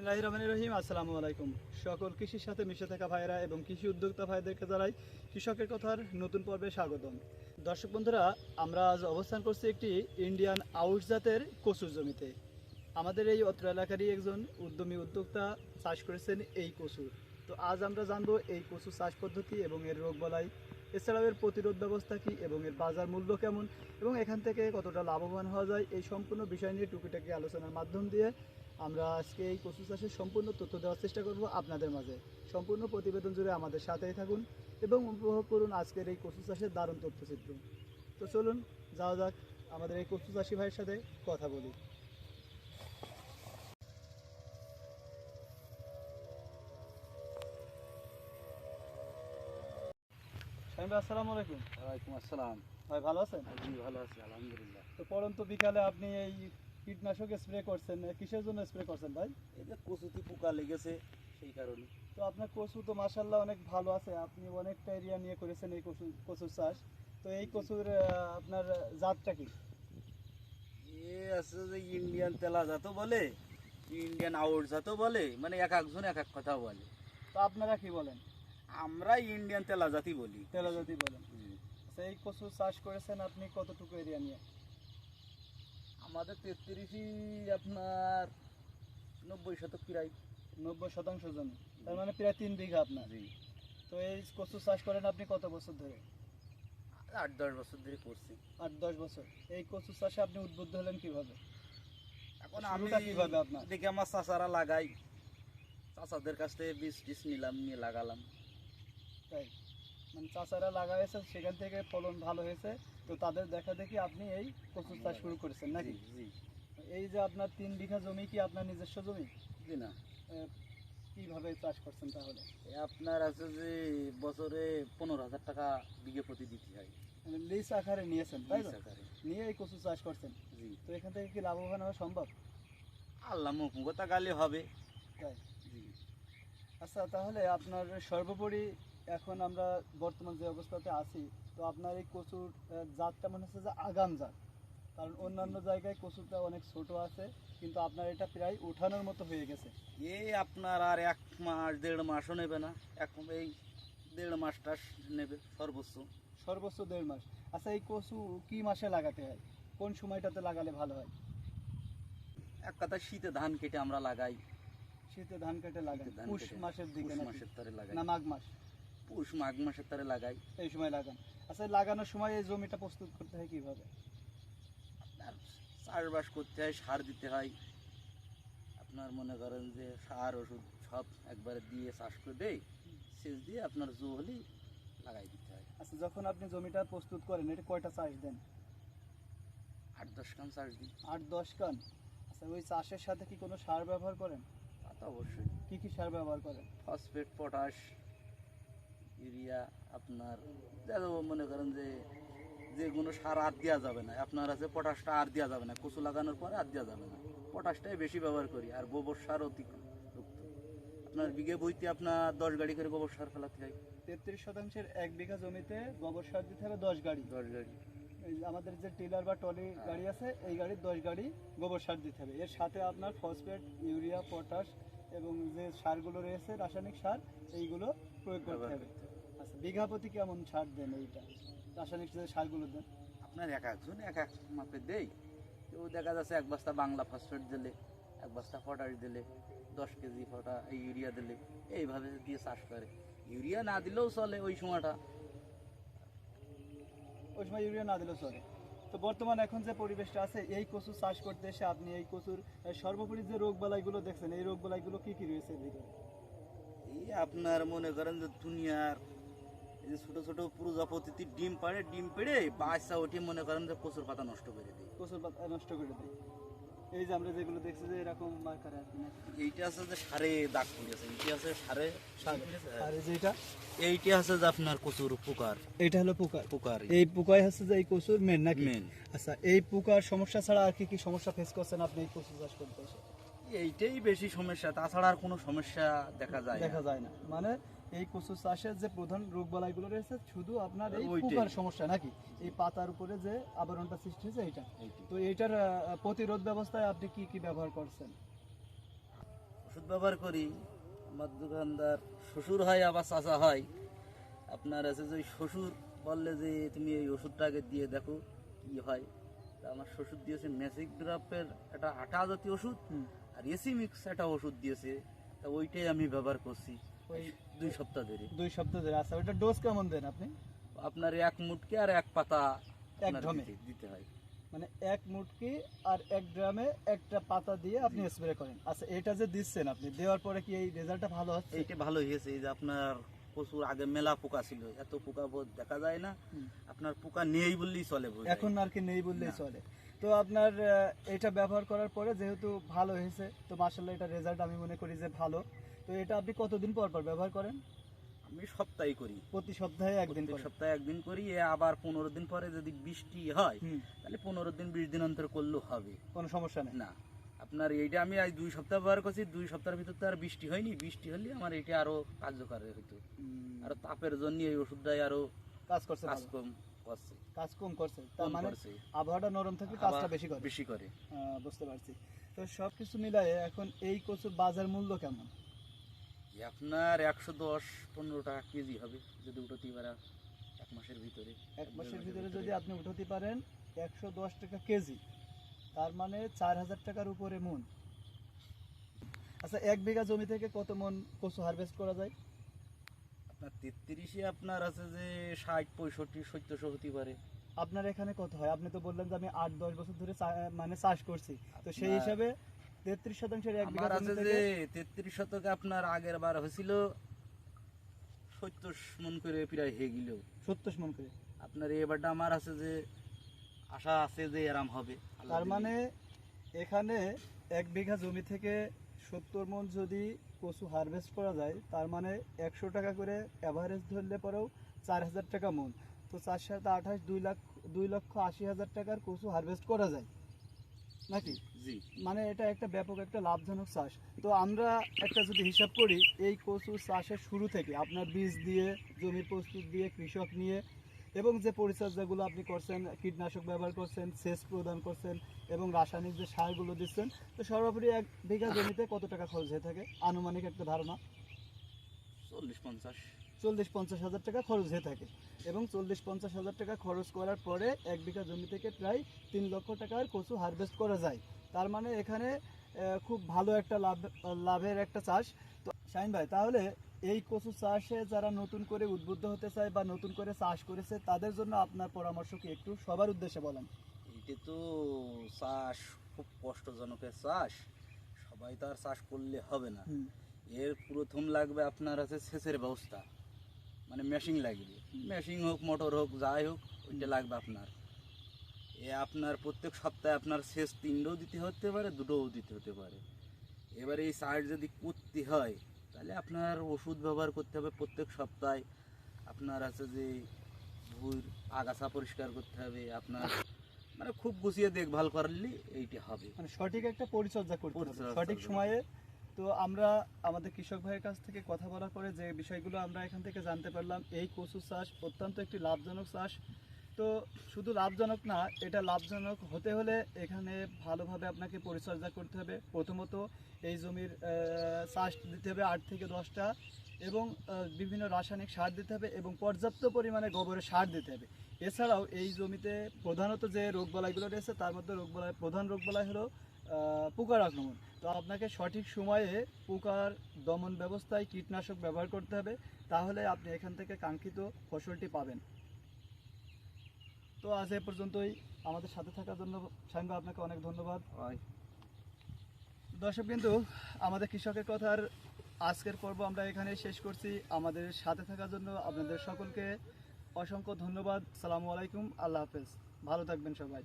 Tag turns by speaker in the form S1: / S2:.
S1: বিসমিল্লাহির রহমানির রহিম আসসালামু আলাইকুম। সকল কৃষির সাথে মিশে থাকা ভাইরা এবং কৃষি উদ্যোক্তা ভাইদেরকে জানাই কৃষকের কথার নতুন পর্বে স্বাগতম। দর্শক বন্ধুরা, আমরা আজ অবস্থান করছি একটি ইন্ডিয়ান আউশ জাতের কচুর জমিতে। আমাদের এই অত্র এলাকারই একজন উদ্যমী উদ্যোক্তা চাষ করেছেন এই কচুর তো আজ আমরা জানব এই কচু চাষ পদ্ধতি এবং এর রোগ বলাই, এছাড়াও এর প্রতিরোধ ব্যবস্থা কী এবং এর বাজার মূল্য কেমন এবং এখান থেকে কতটা লাভবান হওয়া যায় এই সম্পূর্ণ বিষয় নিয়ে টুকিটাকি আলোচনার মাধ্যম দিয়ে আমরা আজকে এই কচু চাষের সম্পূর্ণ তথ্য দেওয়ার চেষ্টা করব আপনাদের মাঝে। সম্পূর্ণ প্রতিবেদন জুড়ে আমাদের সাথেই থাকুন এবং উপভোগ করুন আজকের এই কচু চাষের দারুণ তথ্যচিত্র। তো চলুন যাওয়া যাক আমাদের এই কচু চাষি ভাইয়ের সাথে কথা বলি। শাহিন ভাই আসসালামু আলাইকুম।
S2: ওয়ালাইকুম আসসালাম।
S1: ভাই ভালো আছেন?
S2: জি ভালো আছি আলহামদুলিল্লাহ।
S1: তো পরন্ত বিকালে আপনি এই কীটনাশক স্প্রে করছেন কিসের জন্য স্প্রে করছেন ভাই?
S2: এই যে কচুতি পোকা লেগেছে সেই কারণে।
S1: তো আপনার কচু তো মাসাল্লাহ অনেক ভালো আছে আপনি অনেকটা এরিয়া নিয়ে করেছেন এই কচু কচুর চাষ। তো এই কচুর আপনার জাতটা কি?
S2: এ আছে যে ইন্ডিয়ান তেলা জাতও বলে ইন্ডিয়ান আউট জাতও বলে মানে এক একজন এক এক কথা বলে।
S1: তো আপনারা কি বলেন?
S2: আমরা ইন্ডিয়ান তেলা জাতি বলি।
S1: তেলাজাতি বলেন।
S2: হুম।
S1: আচ্ছা এই কচু চাষ করেছেন আপনি কতটুকু এরিয়া নিয়ে?
S2: আমাদের তেত্রিশই আপনার নব্বই শতক প্রায়
S1: নব্বই শতাংশ জমি। তার মানে প্রায় তিন বিঘা আপনার। তো এই কচু চাষ করেন আপনি কত বছর ধরে?
S2: আট দশ বছর ধরে করছি।
S1: আট দশ বছর। এই কচু চাষে আপনি উদ্বুদ্ধ হলেন কীভাবে?
S2: এখন আমি
S1: কীভাবে আপনার?
S2: দেখি আমার চাচারা লাগাই। চাচাদের কাছ থেকে বীজ টিস নিলাম নিয়ে লাগালাম।
S1: তাই। মানে চাচারা লাগাইছে সেখান থেকে ফলন ভালো হয়েছে। তো তাদের দেখা দেখি আপনি এই কচু চাষ শুরু করেছেন নাকি?
S2: জি।
S1: এই যে আপনার তিন বিঘা জমি কি আপনার নিজস্ব জমি?
S2: জি না।
S1: কীভাবে চাষ করছেন তাহলে?
S2: আপনার আছে যে বছরে পনেরো হাজার টাকা বিঘে প্রতি দিতে হয়।
S1: মানে লিজ আকারে নিয়েছেন তাই
S2: আকারে।
S1: নিয়ে এই কচু চাষ করছেন।
S2: জি।
S1: তো এখান থেকে কি লাভবান হওয়া সম্ভব?
S2: আল্লাহ মুখমুখতা গালে হবে।
S1: তাই?
S2: জি।
S1: আচ্ছা তাহলে আপনার সর্বোপরি এখন আমরা বর্তমান যে অবস্থাতে আছি তো আপনার এই কচুর জাতটা মনে হচ্ছে যে আগাম জাত। কারণ অন্যান্য জায়গায় কচুটা অনেক ছোট আছে কিন্তু আপনার এটা প্রায় উঠানোর মতো হয়ে গেছে।
S2: এ আপনার আর এক মাস দেড় মাসও নেবে না। এখন এই দেড় মাসটা নেবে সর্বোচ্চ।
S1: সর্বোচ্চ দেড় মাস। আচ্ছা এই কচু কি মাসে লাগাতে হয়? কোন সময়টাতে লাগালে ভালো হয়?
S2: এক কথা শীতে ধান কেটে আমরা লাগাই।
S1: শীতে ধান কেটে
S2: লাগাই।
S1: পুষ মাসের দিকে
S2: মাসের তরে লাগাই।
S1: না মাঘ মাস?
S2: পুষ মাঘ মাসের তরে লাগাই।
S1: এই সময় লাগান। আচ্ছা লাগানোর সময় এই জমিটা প্রস্তুত করতে হয় কীভাবে?
S2: আর চাষবাস করতে হয় সার দিতে হয়। আপনার মনে করেন যে সার ওষুধ সব একবারে দিয়ে চাষ করে দেয় সেচ দিয়ে আপনার জো হলেই লাগাই দিতে হয়।
S1: আচ্ছা যখন আপনি জমিটা প্রস্তুত করেন এটা কয়টা চাষ দেন?
S2: আট দশ কান চাষ দিই।
S1: আট দশ কান? আচ্ছা ওই চাষের সাথে কি কোনো সার ব্যবহার করেন?
S2: তা তো অবশ্যই।
S1: কি কি সার ব্যবহার করেন?
S2: ফসফেট পটাশ ইউরিয়া আপনার মনে করেন যে যে কোনো সার আর দেওয়া যাবে না। আপনার আছে পটাশটা আর দেওয়া যাবে না। কচু লাগানোর পরে আর দেওয়া যাবে না। পটাশটাই বেশি ব্যবহার করি আর গোবর সার অতিরিক্ত। আপনার বিঘে বইতে আপনার দশ গাড়ি করে গোবর সার ফেলাতে হয়।
S1: তেত্রিশ শতাংশের এক বিঘা জমিতে গোবর সার দিতে হবে দশ গাড়ি।
S2: দশ গাড়ি।
S1: আমাদের যে টিলার বা টলি গাড়ি আছে এই গাড়ির দশ গাড়ি গোবর সার দিতে হবে। এর সাথে আপনার ফসফেট ইউরিয়া পটাশ এবং যে সারগুলো রয়েছে রাসায়নিক সার এইগুলো প্রয়োগ করতে হবে। আচ্ছা বিঘা প্রতি কেমন সার দেন এইটা? রাসায়নিক সারগুলো দেন।
S2: আপনার এক একজন এক এক মাপে দেয় কেউ দেখা যাচ্ছে এক বস্তা বাংলা ফসফেট দিলে এক বস্তা পটাশ দিলে দশ কেজি ফটা ইউরিয়া দিলে এইভাবে দিয়ে চাষ করে। ইউরিয়া না দিলেও চলে ওই সময়টা।
S1: ওই সময় ইউরিয়া না দিলেও চলে। তো বর্তমান এখন যে পরিবেশটা আছে এই কচু চাষ করতে এসে আপনি এই কচুর সর্বোপরি যে রোগ বালাইগুলো দেখছেন এই রোগ বালাইগুলো কি কি রয়েছে ভিতরে?
S2: এই আপনার মনে করেন যে দুনিয়ার এই যে ছোট ছোট ডিম পাড়ে ডিম পেড়ে বাচ্চা মনে করেন যে কচুর পাতা নষ্ট করে দেয়।
S1: কচুর পাতা নষ্ট করে দেয়। এই যে আমরা যেগুলো দেখছি যে এরকম মার্কার আর
S2: এইটা আছে যে সারে দাগ পড়েছে এইটা আছে সারে
S1: আর এই যে এটা
S2: এইটা আছে যে আপনার কচুর পোকার।
S1: এটা হলো পোকা
S2: পোকার
S1: এই পোকাই হচ্ছে যে এই কচুর মেন নাকি?
S2: মেন
S1: আচ্ছা এই পোকার সমস্যা ছাড়া আর কি কি সমস্যা ফেস করছেন আপনি এই কচু চাষ করতে এসে?
S2: এইটাই বেশি সমস্যা তাছাড়া আর কোনো সমস্যা দেখা যায়
S1: দেখা যায় না। মানে এই কচু চাষের যে প্রধান রোগ বালাইগুলো রয়েছে শুধু আপনার এই পোকার সমস্যা নাকি? এই পাতার উপরে যে আবরণটা সৃষ্টি হয়েছে এইটা। তো এইটার প্রতিরোধ ব্যবস্থায় আপনি কি কি ব্যবহার করছেন?
S2: ওষুধ ব্যবহার করি। আমার দোকানদার শ্বশুর হয় আবার চাচা হয়। আপনার আছে যে শ্বশুর বললে যে তুমি এই ওষুধটা আগে দিয়ে দেখো কি হয়? তা আমার শ্বশুর দিয়েছে ম্যাজিক ড্রপের একটা আটা জাতীয় ওষুধ আর এসি মিক্স একটা ওষুধ দিয়েছে। তা ওইটাই আমি ব্যবহার করছি।
S1: ওই
S2: দুই সপ্তাহ ধরে।
S1: দুই সপ্তাহ ধরে। আচ্ছা ওইটা ডোজ কেমন দেন আপনি?
S2: আপনার এক মুটকে আর এক পাতা
S1: এক ঢমে?
S2: দিতে- হয়।
S1: মানে এক মুটকি আর এক গ্রামে একটা পাতা দিয়ে আপনি স্প্রে করেন। আচ্ছা এটা যে দিচ্ছেন আপনি দেওয়ার পরে কি এই রেজাল্টটা ভালো হচ্ছে?
S2: এইটা ভালো হয়েছে এই যে আপনার প্রচুর আগে মেলা পোকা ছিল এত পোকা বোধ দেখা যায় না। আপনার পোকা নেই বললেই চলে
S1: এখন আর কি নেই বললেই চলে। তো আপনার এটা ব্যবহার করার পরে যেহেতু ভালো হয়েছে তো মার্শাল্লাহ এটা রেজাল্ট আমি মনে করি যে ভালো। তো এটা আপনি কতদিন পর পর ব্যবহার করেন?
S2: আমি সপ্তাহে করি।
S1: প্রতি সপ্তাহে একদিন
S2: সপ্তাহে একদিন করি এ আবার পনেরো দিন পরে যদি বৃষ্টি হয় তাহলে পনেরো দিন বিশ দিন অন্তর করলেও হবে।
S1: কোনো সমস্যা নেই?
S2: না। আপনার এইটা আমি আজ দুই সপ্তাহ ব্যবহার করছি দুই সপ্তাহের ভিতর তো আর বৃষ্টি হয়নি। বৃষ্টি হলে আমার এটা আরও কার্যকর হতো
S1: হুম,
S2: আরও তাপের জন্য এই ওষুধটাই আরও
S1: কাজ করছে
S2: কাজ কম করছে।
S1: কাজ কম করছে। তার মানে আবহাওয়াটা নরম থাকলে কাজটা বেশি করে।
S2: বেশি করে।
S1: বুঝতে পারছি। তো সব কিছু মিলায়ে এখন এই কচুর বাজার মূল্য কেমন?
S2: আপনার একশো দশ পনেরো টাকা কেজি হবে যদি উঠতে পারা এক মাসের ভিতরে।
S1: এক মাসের ভিতরে যদি আপনি উঠাতে পারেন একশো দশ টাকা কেজি। তার মানে চার হাজার টাকার উপরে মন। আচ্ছা এক বিঘা জমি থেকে কত মন কচু হারভেস্ট করা যায়?
S2: আপনার তেত্রিশে আপনার আছে যে ষাট পঁয়ষট্টি সত্তরশো হতে পারে।
S1: আপনার এখানে কত হয়? আপনি তো বললেন যে আমি আট দশ বছর ধরে মানে চাষ করছি। তো সেই হিসাবে তেত্রিশ শতাংশের এক বিঘা
S2: আছে যে তেত্রিশ শতকে আপনার আগের বার হয়েছিল সত্তর মন করে প্রায় হয়ে গেল।
S1: সত্তর মন করে।
S2: আপনার এবারটা আমার আছে যে আশা আছে যে এরাম হবে।
S1: তার মানে এখানে এক বিঘা জমি থেকে সত্তর মন যদি কচু হারভেস্ট করা যায় তার মানে একশো টাকা করে অ্যাভারেজ ধরলে পরেও চার হাজার টাকা মন। তো চার সাথে আঠাশ দুই লাখ দুই লক্ষ আশি হাজার টাকার কচু হারভেস্ট করা যায়। নাকি?
S2: জি।
S1: মানে এটা একটা ব্যাপক একটা লাভজনক চাষ। তো আমরা একটা যদি হিসাব করি এই কচু চাষের শুরু থেকে আপনার বীজ দিয়ে জমি প্রস্তুত দিয়ে কৃষক নিয়ে এবং যে পরিচর্যাগুলো আপনি করছেন কীটনাশক ব্যবহার করছেন সেচ প্রদান করছেন এবং রাসায়নিক যে সারগুলো দিচ্ছেন তো সর্বোপরি এক বিঘা জমিতে কত টাকা খরচ হয়ে থাকে? আনুমানিক একটা ধারণা।
S2: চল্লিশ পঞ্চাশ।
S1: চল্লিশ পঞ্চাশ হাজার টাকা খরচ হয়ে থাকে এবং চল্লিশ পঞ্চাশ হাজার টাকা খরচ করার পরে এক বিঘা জমি থেকে প্রায় তিন লক্ষ টাকার কচু হারভেস্ট করা যায়। তার মানে এখানে খুব ভালো একটা লাভ লাভের একটা চাষ। তো শাহিন ভাই তাহলে এই কচু চাষে যারা নতুন করে উদ্বুদ্ধ হতে চায় বা নতুন করে চাষ করেছে তাদের জন্য আপনার পরামর্শ কি একটু সবার উদ্দেশ্যে বলেন?
S2: এইটা তো চাষ খুব কষ্টজনকের চাষ। সবাই তো আর চাষ করলে হবে না। এর প্রথম লাগবে আপনার আছে সেচের ব্যবস্থা। মানে মেশিন লাগবে মেশিন হোক মোটর হোক যাই হোক ওইটা লাগবে আপনার। এ আপনার প্রত্যেক সপ্তাহে আপনার শেষ তিনটেও দিতে হতে পারে দুটোও দিতে হতে পারে। এবার এই সার যদি করতে হয় তাহলে আপনার ওষুধ ব্যবহার করতে হবে প্রত্যেক সপ্তাহে। আপনার আছে যে ভুঁড় আগাছা পরিষ্কার করতে হবে আপনার মানে খুব গুছিয়ে দেখভাল করলে এইটা হবে।
S1: মানে সঠিক একটা পরিচর্যা করতে সঠিক সময়ে তো আমরা আমাদের কৃষক ভাইয়ের কাছ থেকে কথা বলার পরে যে বিষয়গুলো আমরা এখান থেকে জানতে পারলাম, এই কচু চাষ অত্যন্ত একটি লাভজনক চাষ। তো শুধু লাভজনক না, এটা লাভজনক হতে হলে এখানে ভালোভাবে আপনাকে পরিচর্যা করতে হবে। প্রথমত এই জমির চাষ দিতে হবে আট থেকে দশটা এবং বিভিন্ন রাসায়নিক সার দিতে হবে এবং পর্যাপ্ত পরিমাণে গোবরের সার দিতে হবে। এছাড়াও এই জমিতে প্রধানত যে রোগবালাইগুলো রয়েছে, তার মধ্যে রোগবালাই প্রধান রোগবালাই হলো পোকার আক্রমণ। তো আপনাকে সঠিক সময়ে পোকার দমন ব্যবস্থায় কীটনাশক ব্যবহার করতে হবে তাহলে আপনি এখান থেকে কাঙ্ক্ষিত ফসলটি পাবেন। তো আজ এ পর্যন্তই। আমাদের সাথে থাকার জন্য সাইন আপনাকে অনেক ধন্যবাদ।
S2: হয়।
S1: দর্শক কিন্তু আমাদের কৃষকের কথার আজকের পর্ব আমরা এখানে শেষ করছি। আমাদের সাথে থাকার জন্য আপনাদের সকলকে অসংখ্য ধন্যবাদ। সালামু আলাইকুম। আল্লাহ হাফেজ। ভালো থাকবেন সবাই।